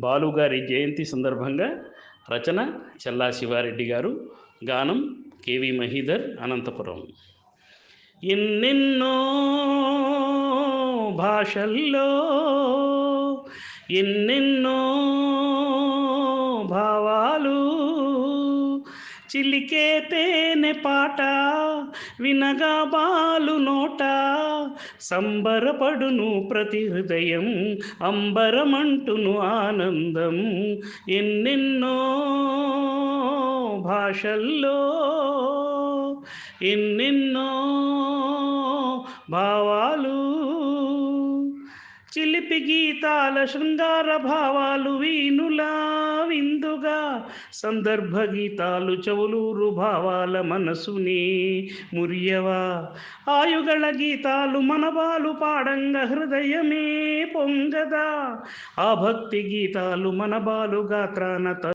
బాలుగారి జయంతి సందర్భంగా రచన చల్లా శివారెడ్డి గారు గానం కేవి మహీధర్ అనంతపురం. ఎన్నెన్నో భాషల్లో ఎన్నెన్నో చిలికే తేనె పాట వినగా బాలు నోట. సంబరపడును ప్రతి హృదయం అంబరమంటును ఆనందం. ఎన్నెన్నో భాషల్లో ఎన్నెన్నో భావాలు. చిలిపి గీతాల శృంగార భావాలు వీనులా సందర్భ గీతాలు చెవులూరు భావాల మనసుని మురియవా. ఆయుగళ గీతాలు మనవాలు పాడంగ హృదయమే పొంగదా. ఆ భక్తి గీతాలు మనబాలు గాత్రాన